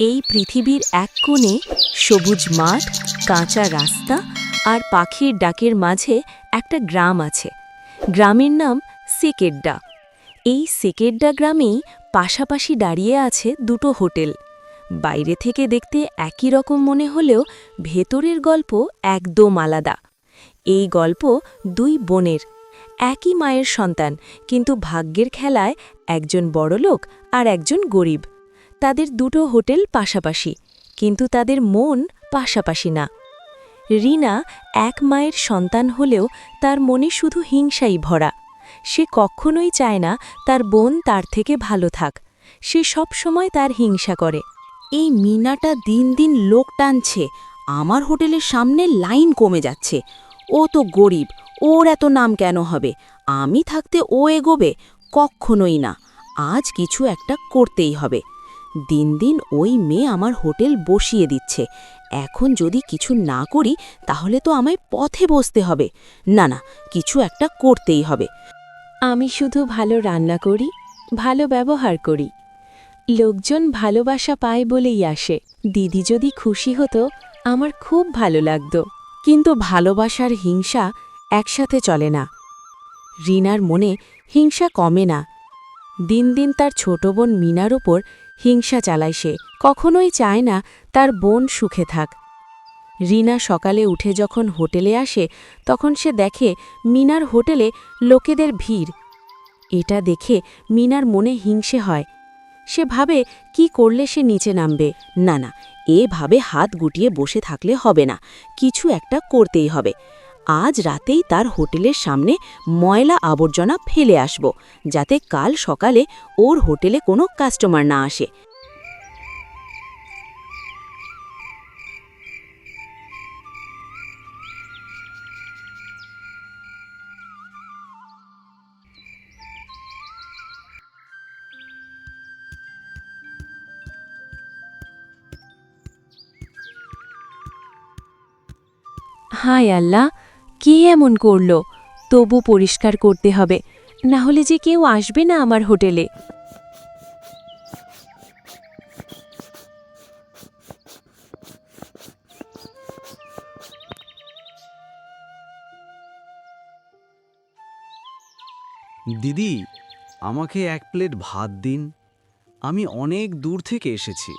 এই পৃথিবীর এক কোণে সবুজ মাঠ, কাঁচা রাস্তা আর পাখির ডাকের মাঝে একটা গ্রাম আছে। গ্রামের নাম সেকেড্ডা। এই সেকেড্ডা গ্রামেই পাশাপাশি দাঁড়িয়ে আছে দুটো হোটেল। বাইরে থেকে দেখতে একই রকম মনে হলেও ভেতরের গল্প একদম আলাদা। এই গল্প দুই বোনের, একই মায়ের সন্তান, কিন্তু ভাগ্যের খেলায় একজন বড়লোক আর একজন গরিব। তাদের দুটো হোটেল পাশাপাশি, কিন্তু তাদের মন পাশাপাশি না। রিনা এক মায়ের সন্তান হলেও তার মনে শুধু হিংসাই ভরা। সে কখনোই চায় না তার বোন তার থেকে ভালো থাক। সে সব সময় তার হিংসা করে। এই মিনাটা দিন দিন লোক টানছে। আমার হোটেলের সামনে লাইন কমে যাচ্ছে। ও তো গরিব, ওর এত নাম কেন হবে? আমি থাকতে ও এগোবে? কখনোই না। আজ কিছু একটা করতেই হবে। দিন দিন ওই মেয়ে আমার হোটেল বসিয়ে দিচ্ছে। এখন যদি কিছু না করি, তাহলে তো আমায় পথে বসতে হবে। না না, কিছু একটা করতেই হবে। আমি শুধু ভালো রান্না করি, ভালো ব্যবহার করি। লোকজন ভালোবাসা পায় বলেই আসে। দিদি যদি খুশি হতো, আমার খুব ভালো লাগতো। কিন্তু ভালোবাসার হিংসা একসাথে চলে না। রিনার মনে হিংসা কমে না। দিন দিন তার ছোট বোন মিনার ওপর হিংসা চালায় সে, কখনোই চায় না তার বোন সুখে থাক। রিনা সকালে উঠে যখন হোটেলে আসে, তখন সে দেখে মিনার হোটেলে লোকেদের ভিড়। এটা দেখে মিনার মনে হিংসে হয়। সে ভাবে, কি করলে সে নিচে নামবে? না না, এভাবে হাত গুটিয়ে বসে থাকলে হবে না। কিছু একটা করতেই হবে। আজ রাতেই তার হোটেলের সামনে ময়লা আবর্জনা ফেলে আসব, যাতে কাল সকালে ওর হোটেলে কোনো কাস্টমার না আসে। হায় আল্লাহ কে এমন করল? তবু পরিষ্কার করতে হবে না হলে যে কেউ আসবে না আমার হোটেলে। দিদি আমাকে এক প্লেট ভাত দিন। আমি অনেক দূর থেকে এসেছি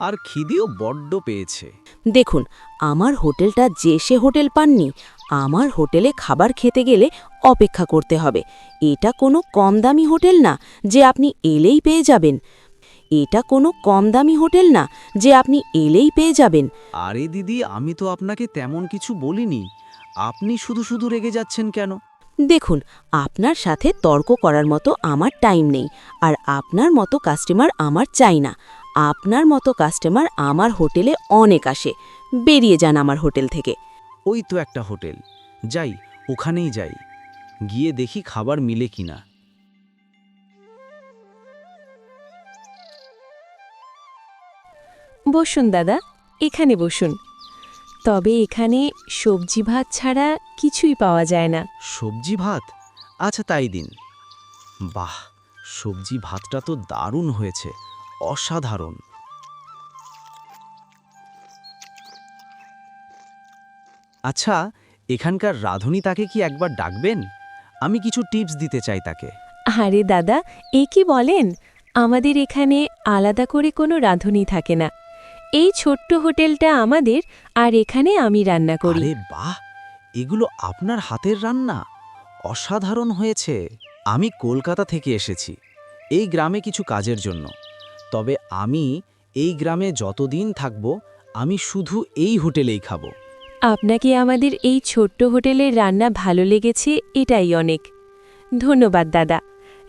আর খিদেও বড্ড পেয়েছে। দেখুন আমার হোটেলটা যে সে হোটেল পাননি আমার হোটেলে খাবার খেতে গেলে অপেক্ষা করতে হবে। এটা কোনো কম দামি হোটেল না যে আপনি এলেই পেয়ে যাবেন। এটা কোনো কম দামি হোটেল না যে আপনি এলেই পেয়ে যাবেন। আরে দিদি আমি তো আপনাকে তেমন কিছু বলিনি। আপনি শুধু শুধু রেগে যাচ্ছেন কেন? দেখুন আপনার সাথে তর্ক করার মতো আমার টাইম নেই আর আপনার মতো কাস্টমার আমার চাই না। আপনার মতো কাস্টমার আমার হোটেলে অনেক আসে। বেরিয়ে যান আমার হোটেল থেকে। ওই তো একটা হোটেল। যাই ওখানেই যাই। গিয়ে দেখি খাবার মিলে কিনা। বসুন দাদা এখানে বসুন। তবে এখানে সবজি ভাত ছাড়া কিছুই পাওয়া যায় না। সবজি ভাত? আচ্ছা তাই দিন। বাহ সবজি ভাতটা তো দারুণ হয়েছে। অসাধারণ। আচ্ছা এখানকার রাঁধুনি তাকে কি একবার ডাকবেন? আমি কিছু টিপস দিতে চাই তাকে। আরে দাদা এ কি বলেন? আমাদের এখানে আলাদা করে কোনো রাঁধুনি থাকে না। এই ছোট্ট হোটেলটা আমাদের আর এখানে আমি রান্না করি। আরে বাহ! এগুলো আপনার হাতের রান্না। অসাধারণ হয়েছে। আমি কলকাতা থেকে এসেছি। এই গ্রামে কিছু কাজের জন্য। তবে আমি এই গ্রামে যতদিন থাকব আমি শুধু এই হোটেলেই খাব। আপনাকে আমাদের এই ছোট্ট হোটেলের রান্না ভালো লেগেছে, এটাই অনেক। ধন্যবাদ, দাদা।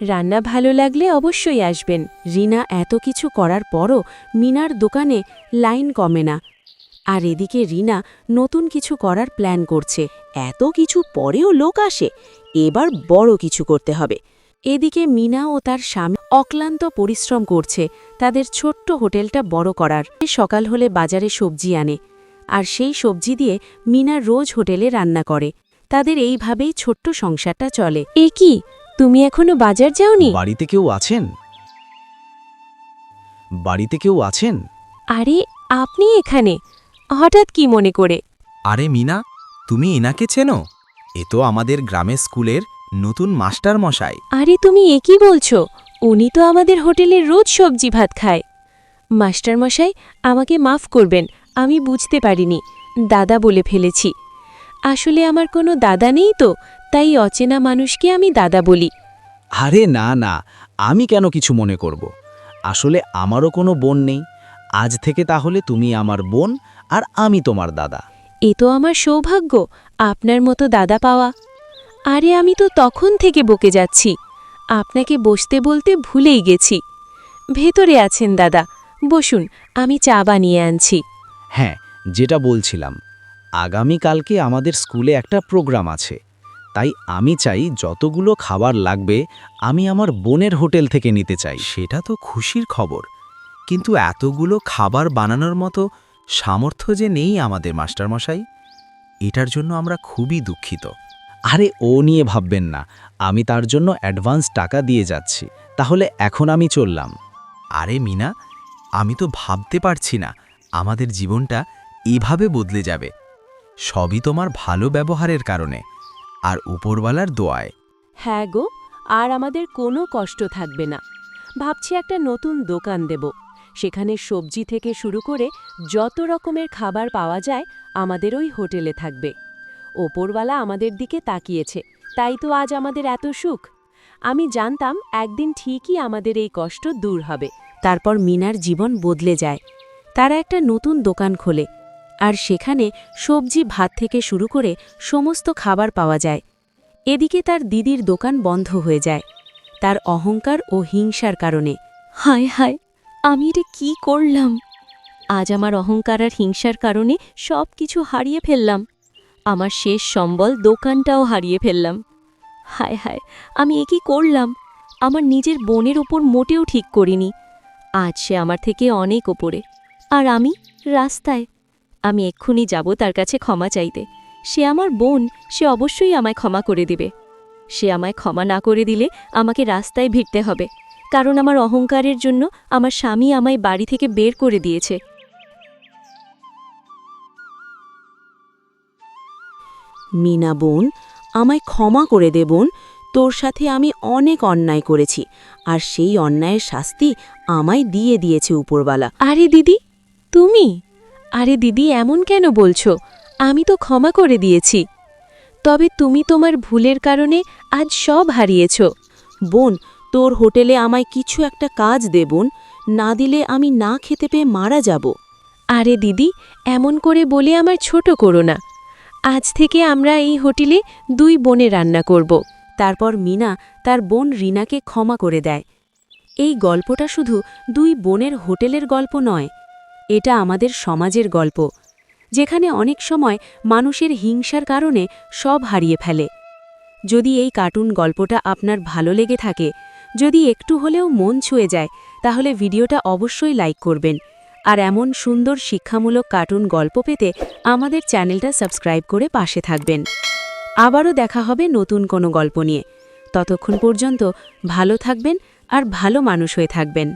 রান্না ভালো লাগলে অবশ্যই আসবেন। রিনা এত কিছু করার পরও মিনার দোকানে লাইন কমে না। আর এদিকে রিনা নতুন কিছু করার প্ল্যান করছে। এত কিছু পরেও লোক আসে। এবার বড় কিছু করতে হবে। এদিকে মিনা ও তার স্বামী অক্লান্ত পরিশ্রম করছে। তাদের ছোট্ট হোটেলটা বড় করার। সকাল হলে বাজারে সবজি আনে। আর সেই সবজি দিয়ে মিনা রোজ হোটেলে রান্না করে। তাদের এইভাবেই ছোট্ট সংসারটা চলে। এ কি? তুমি এখনও বাজার যাওনি? বাড়িতে কেউ আছেন? বাড়িতে কেউ আছেন? আরে আপনি এখানে। হঠাৎ কি মনে করে? আরে মিনা তুমি এনাকে চেনো? এ তো আমাদের গ্রামের স্কুলের নতুন মাস্টার মশাই আরে তুমি এ কি বলছো? উনি তো আমাদের হোটেলে রোজ সবজি ভাত খায়। মাস্টারমশাই আমাকে মাফ করবেন আমি বুঝতে পারিনি। দাদা বলে ফেলেছি। আসলে আমার কোনো দাদা নেই তো তাই অচেনা মানুষকে আমি দাদা বলি। আরে না না আমি কেন কিছু মনে করব? আসলে আমারও কোনো বোন নেই। আজ থেকে তাহলে তুমি আমার বোন আর আমি তোমার দাদা। এ তো আমার সৌভাগ্য আপনার মতো দাদা পাওয়া। আরে আমি তো তখন থেকে বকে যাচ্ছি। আপনাকে বসতে বলতে ভুলেই গেছি। ভেতরে আছেন দাদা বসুন আমি চা বানিয়ে আনছি। হ্যাঁ যেটা বলছিলাম আগামীকালকে আমাদের স্কুলে একটা প্রোগ্রাম আছে। তাই আমি চাই যতগুলো খাবার লাগবে আমি আমার বোনের হোটেল থেকে নিতে চাই। সেটা তো খুশির খবর। কিন্তু এতগুলো খাবার বানানোর মতো সামর্থ্য যে নেই আমাদের মাস্টারমশাই এটার জন্য আমরা খুবই দুঃখিত। আরে ও নিয়ে ভাববেন না। আমি তার জন্য অ্যাডভান্স টাকা দিয়ে যাচ্ছি। তাহলে এখন আমি চললাম। আরে মিনা আমি তো ভাবতে পারছি না। আমাদের জীবনটা এভাবে বদলে যাবে। সবই তোমার ভালো ব্যবহারের কারণে, আর উপরওয়ালার দোয়ায়। হ্যাঁ গো, আর আমাদের কোনো কষ্ট থাকবে না। ভাবছি একটা নতুন দোকান দেব। সেখানে সবজি থেকে শুরু করে যত রকমের খাবার পাওয়া যায়, আমাদের ওই হোটেলে থাকবে। ওপরওয়ালা আমাদের দিকে তাকিয়েছে, তাই তো আজ আমাদের এত সুখ। আমি জানতাম একদিন ঠিকই আমাদের এই কষ্ট দূর হবে, তারপর মিনার জীবন বদলে যায়। তারা একটা নতুন দোকান খোলে, আর সেখানে সবজি, ভাত থেকে শুরু করে সমস্ত খাবার পাওয়া যায়। এদিকে তার দিদির দোকান বন্ধ হয়ে যায়, তার অহংকার ও হিংসার কারণে। হায় হায়, আমি এটা কি করলাম? আজ আমার অহংকার আর হিংসার কারণে সব কিছু হারিয়ে ফেললাম। আমার শেষ সম্বল দোকানটাও হারিয়ে ফেললাম। হায় হায়, আমি এ কি করলাম? আমার নিজের বোনের ওপর মোটেও ঠিক করিনি। আজ সে আমার থেকে অনেক ওপরে। আর আমি রাস্তায়। আমি এক্ষুনি যাব তার কাছে ক্ষমা চাইতে। সে আমার বোন সে অবশ্যই আমায় ক্ষমা করে দেবে। সে আমায় ক্ষমা না করে দিলে আমাকে রাস্তায় ভিড়তে হবে। কারণ আমার অহংকারের জন্য আমার স্বামী আমায় বাড়ি থেকে বের করে দিয়েছে। মিনা বোন আমায় ক্ষমা করে দে বোন। তোর সাথে আমি অনেক অন্যায় করেছি। আর সেই অন্যায়ের শাস্তি আমায় দিয়ে দিয়েছে উপরবালা আরে দিদি তুমি? আরে দিদি, এমন কেন বলছো? আমি তো ক্ষমা করে দিয়েছি। তবে তুমি তোমার ভুলের কারণে আজ সব হারিয়েছ। বোন, তোর হোটেলে আমায় কিছু একটা কাজ দে বোন। না দিলে আমি না খেতে পেয়ে মারা যাব। আরে দিদি, এমন করে বলে আমার ছোট করো না। আজ থেকে আমরা এই হোটেলে দুই বোনে রান্না করব। তারপর মিনা তার বোন রিনাকে ক্ষমা করে দেয়। এই গল্পটা শুধু দুই বোনের হোটেলের গল্প নয় এটা আমাদের সমাজের গল্প, যেখানে অনেক সময় মানুষের হিংসার কারণে সব হারিয়ে ফেলে। যদি এই কার্টুন গল্পটা আপনার ভালো লেগে থাকে, যদি একটু হলেও মন ছুঁয়ে যায়, তাহলে ভিডিওটা অবশ্যই লাইক করবেন। আর এমন সুন্দর শিক্ষামূলক কার্টুন গল্প পেতে আমাদের চ্যানেলটা সাবস্ক্রাইব করে পাশে থাকবেন। আবারও দেখা হবে নতুন কোনো গল্প নিয়ে। ততক্ষণ পর্যন্ত ভালো থাকবেন আর ভালো মানুষ হয়ে থাকবেন।